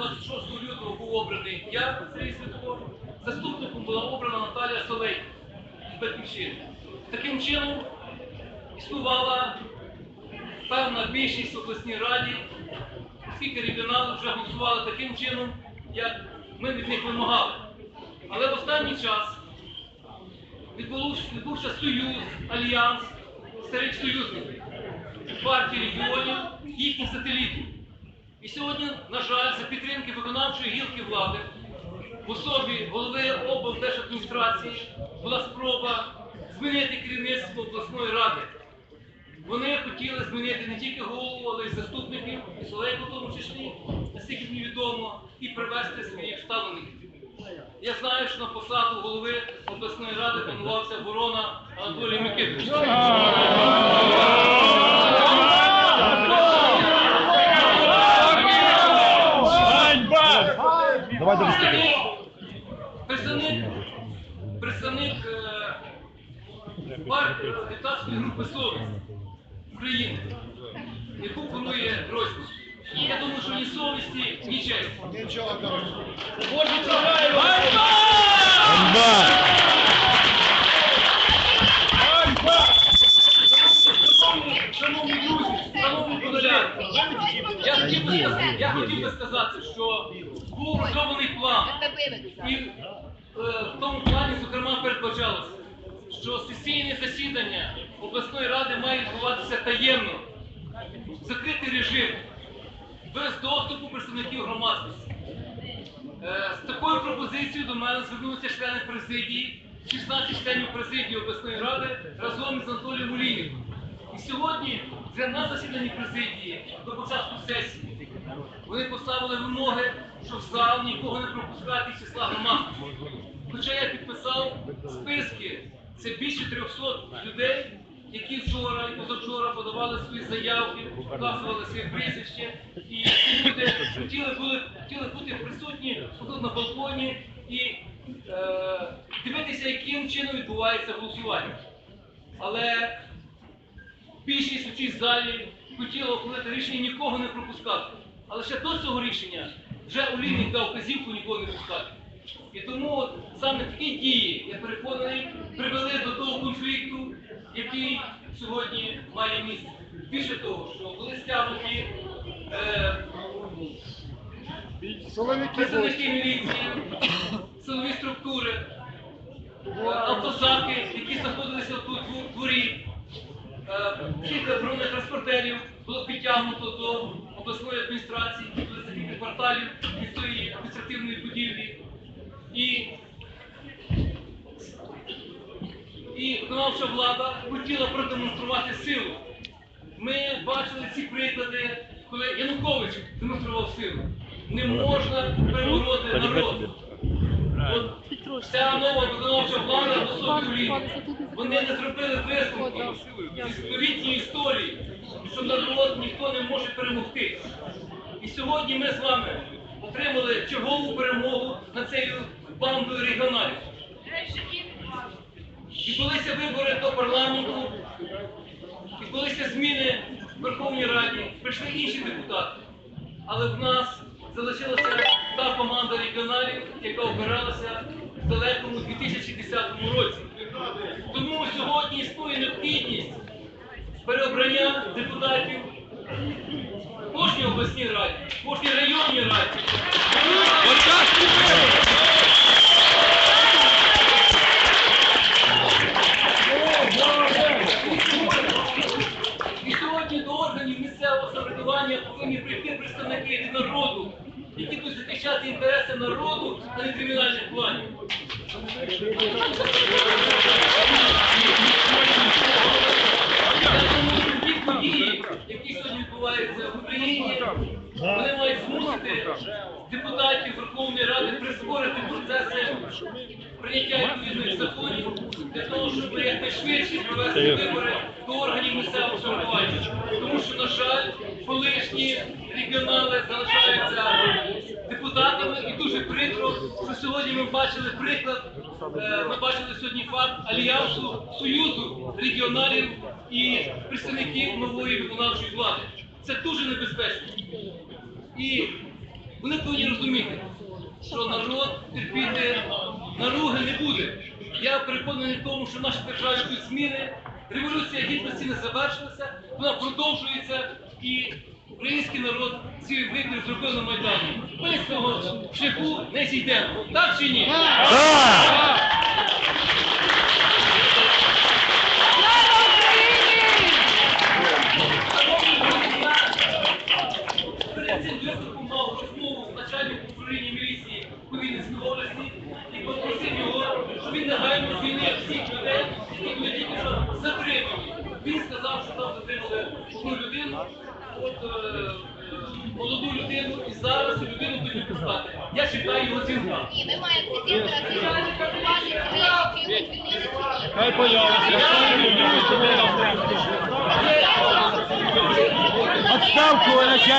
26 лютого був обраний я, Сергій Святко, заступником була обрана Наталія Солей з Батьківщини. Таким чином існувала певна більшість в обласній раді, оскільки регіонали вже голосували таким чином, як ми від них вимагали. Але в останній час відбувся, союз, альянс старих союзників, партії регіонів, їхніх сателітів. І сьогодні, на жаль, за підтримки виконавчої гілки влади в особі голови облдержадміністрації була спроба змінити керівництво обласної ради. Вони хотіли змінити не тільки голову, але й заступників, і Солейку в тому числі, наскільки мені відомо, і привести своїх ставлеників. Я знаю, що на посаду голови обласної ради планувався ворона Анатолій Микитович. Давай до виступи. Представник, представник е, партії депутатської групи «Совість» України, яку формує Гройсман. Я думаю, що ні совісті, ні честі. Шановні, шановні друзі, шановні подоляни, я хотів би сказати- я хотів би сказати, що був розроблений план. І е, в тому плані, зокрема, передбачалося, що сесійне засідання обласної ради має відбуватися таємно, в закритий режим, без доступу представників громадськості. Е, З такою пропозицією до мене звернулися члени президії, 16 членів президії обласної ради разом з Анатолієм Олійником. І сьогодні вже на засіданні президії до початку сесії вони поставили вимоги, що в зал нікого не пропускати числа громадськості. Хоча я підписав списки, це більше 300 людей, які вчора і позавчора подавали свої заявки, вказували своє прізвище, і ці люди хотіли, були, хотіли бути присутні тут на балконі і е, дивитися, яким чином відбувається голосування. Але більшість у цій залі хотіла ухвалити рішення нікого не пропускати. Але ще до цього рішення вже Олійник дав вказівку нікого не пускати. І тому от саме такі дії, я переконаний, привели до того конфлікту, який сьогодні має місце. Більше того, що були стягнуті е, представники міліції, силові структури, е, автозаки, які знаходилися тут у дворі. Е, Кілька бронетранспортерів було підтягнуто до обласної адміністрації, кварталів від тої адміністративної будівлі. І, і виконавча влада хотіла продемонструвати силу. Ми бачили ці приклади, коли Янукович демонстрував силу. Не можна перебороти народ. От Ця нова виконавча влада в особі вони не зробили висновку з новітньої історії, що народ ніхто не може перемогти. І сьогодні ми з вами отримали чергову перемогу над цією бандою регіоналів. Відбулися вибори до парламенту, відбулися зміни в Верховній Раді, прийшли інші депутати. Але в нас залишилася та команда регіоналів, яка обиралася в далекому 2010 році. Тому сьогодні існує необхідність переобрання депутатів кожній обласній раді, кожній районній раді. І сьогодні до органів місцевого самоврядування повинні прийти представники від народу, які будуть захищати інтереси народу, а не кримінальних планів. Які сьогодні відбуваються в Україні, вони мають змусити депутатів Верховної Ради прискорити процеси прийняття відповідних законів для того, щоб якнайшвидше провести вибори до органів місцевого самоврядування. Тому що, на жаль, колишні регіонали залишаються депутатами. І дуже прикро, що сьогодні ми бачили приклад, е, ми бачили сьогодні факт альянсу союзу регіоналів і представників нової виконавчої влади. Це дуже небезпечно. І Вони повинні розуміти, що народ терпіти наруги не буде. Я переконаний в тому, що в нашій державі будуть зміни. Революція гідності не завершилася, вона продовжується і український народ ці вибір зробив на Майдані. Ми з цього шляху не зійдемо. Так чи ні? Перед Він сказав, що там затримали одну людину, от е, е, молоду людину, і зараз цю людину будуть писати. Я чекаю його цінка. Ні, ми маємо сидіти ратифікувати ці речі, чи його звільнили, чи ні. Хай появиться. Отставку начальника.